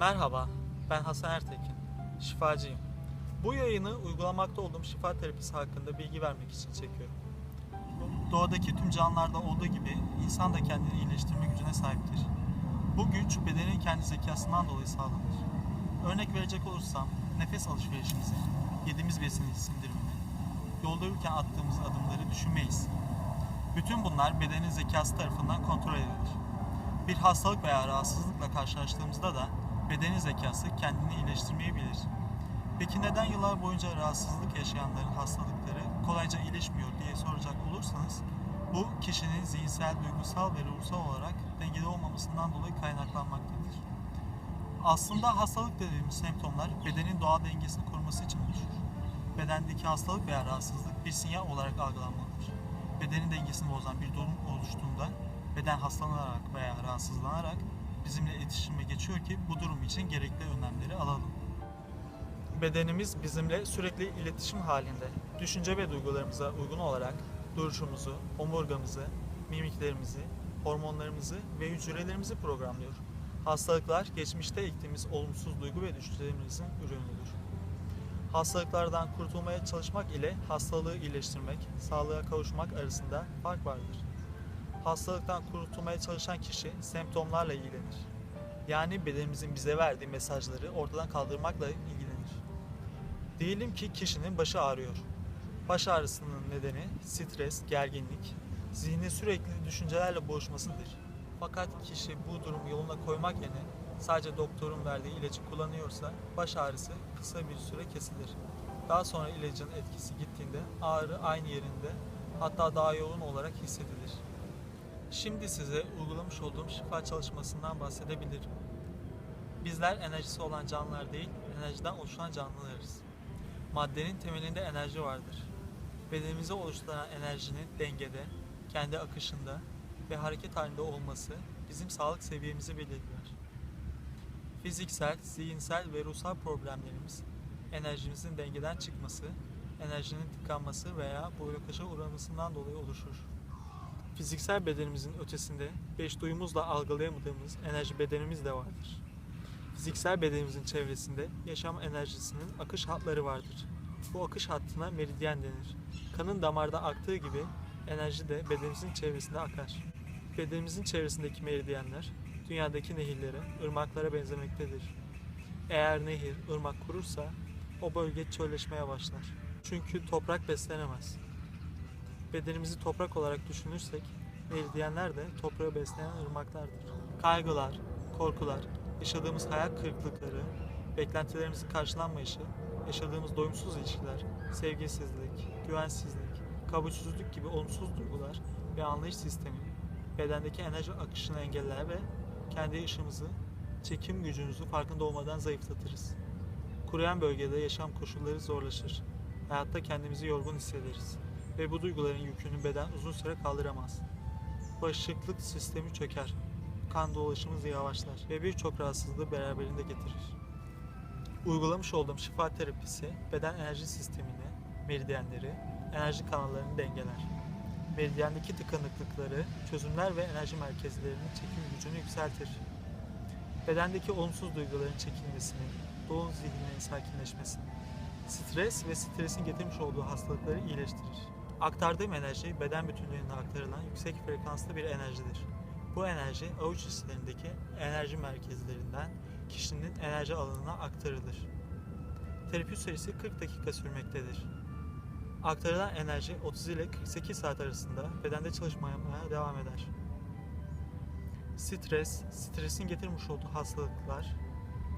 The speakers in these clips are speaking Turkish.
Merhaba, ben Hasan Ertekin, şifacıyım. Bu yayını uygulamakta olduğum şifa terapisi hakkında bilgi vermek için çekiyorum. Doğadaki tüm canlılarda olduğu gibi insan da kendini iyileştirme gücüne sahiptir. Bu güç bedenin kendi zekasından dolayı sağlanır. Örnek verecek olursam nefes alışverişimizi, yediğimiz besinin sindirimini, yolda yürürken attığımız adımları düşünmeyiz. Bütün bunlar bedenin zekası tarafından kontrol edilir. Bir hastalık veya rahatsızlıkla karşılaştığımızda da bedenin zekası kendini iyileştirmeyi bilir. Peki neden yıllar boyunca rahatsızlık yaşayanların hastalıkları kolayca iyileşmiyor diye soracak olursanız bu kişinin zihinsel, duygusal ve ruhsal olarak dengede olmamasından dolayı kaynaklanmaktadır. Aslında hastalık dediğimiz semptomlar bedenin doğal dengesini koruması için oluşur. Bedendeki hastalık veya rahatsızlık bir sinyal olarak algılanmalıdır. Bedenin dengesini bozan bir durum oluştuğunda beden hastalanarak veya rahatsızlanarak bizimle iletişime geçiyor ki bu durum için gerekli önlemleri alalım. Bedenimiz bizimle sürekli iletişim halinde. Düşünce ve duygularımıza uygun olarak duruşumuzu, omurgamızı, mimiklerimizi, hormonlarımızı ve hücrelerimizi programlıyor. Hastalıklar geçmişte ektiğimiz olumsuz duygu ve düşüncelerimizin ürünüdür. Hastalıklardan kurtulmaya çalışmak ile hastalığı iyileştirmek, sağlığa kavuşmak arasında fark vardır. Hastalıktan kurtulmaya çalışan kişi semptomlarla ilgilenir. Yani bedenimizin bize verdiği mesajları ortadan kaldırmakla ilgilenir. Diyelim ki kişinin başı ağrıyor. Baş ağrısının nedeni stres, gerginlik, zihni sürekli düşüncelerle boğuşmasıdır. Fakat kişi bu durumu yoluna koymak yerine sadece doktorun verdiği ilacı kullanıyorsa baş ağrısı kısa bir süre kesilir. Daha sonra ilacın etkisi gittiğinde ağrı aynı yerinde hatta daha yoğun olarak hissedilir. Şimdi size uygulamış olduğum şifa çalışmasından bahsedebilirim. Bizler enerjisi olan canlılar değil, enerjiden oluşan canlılarız. Maddenin temelinde enerji vardır. Bedenimizi oluşturan enerjinin dengede, kendi akışında ve hareket halinde olması bizim sağlık seviyemizi belirler. Fiziksel, zihinsel ve ruhsal problemlerimiz enerjimizin dengeden çıkması, enerjinin tıkanması veya blokaja uğramasından dolayı oluşur. Fiziksel bedenimizin ötesinde beş duyumuzla algılayamadığımız enerji bedenimiz de vardır. Fiziksel bedenimizin çevresinde yaşam enerjisinin akış hatları vardır. Bu akış hattına meridyen denir. Kanın damarda aktığı gibi enerji de bedenimizin çevresinde akar. Bedenimizin çevresindeki meridyenler dünyadaki nehirlere, ırmaklara benzemektedir. Eğer nehir, ırmak kurursa o bölge çölleşmeye başlar. Çünkü toprak beslenemez. Bedenimizi toprak olarak düşünürsek meridyenler de toprağı besleyen ırmaklardır. Kaygılar, korkular, yaşadığımız hayal kırıklıkları, beklentilerimizin karşılanmayışı, yaşadığımız doyumsuz ilişkiler, sevgisizlik, güvensizlik, kabulsüzlük gibi olumsuz duygular ve anlayış sistemi bedendeki enerji akışını engeller ve kendi ışığımızı, çekim gücümüzü farkında olmadan zayıflatırız. Kuruyan bölgede yaşam koşulları zorlaşır. Hayatta kendimizi yorgun hissederiz ve bu duyguların yükünü beden uzun süre kaldıramaz. Bağışıklık sistemi çöker, kan dolaşımı yavaşlar ve birçok rahatsızlığı beraberinde getirir. Uygulamış olduğum şifa terapisi beden enerji sistemini, meridyenleri, enerji kanallarını dengeler. Meridyendeki tıkanıklıkları çözümler ve enerji merkezlerinin çekim gücünü yükseltir. Bedendeki olumsuz duyguların çekilmesini, doğum zihninin sakinleşmesini, stres ve stresin getirmiş olduğu hastalıkları iyileştirir. Aktardığım enerji beden bütünlüğüne aktarılan yüksek frekanslı bir enerjidir. Bu enerji avuç içlerindeki enerji merkezlerinden kişinin enerji alanına aktarılır. Terapi süresi 40 dakika sürmektedir. Aktarılan enerji 30 ile 48 saat arasında bedende çalışmaya devam eder. Stres, stresin getirmiş olduğu hastalıklar,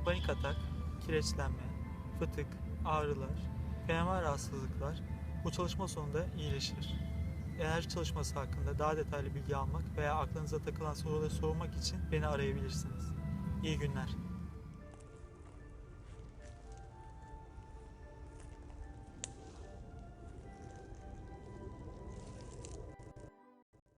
panik atak, kireçlenme, fıtık, ağrılar, fenomen rahatsızlıklar bu çalışma sonunda iyileşir. Enerji çalışması hakkında daha detaylı bilgi almak veya aklınıza takılan soruları sormak için beni arayabilirsiniz. İyi günler.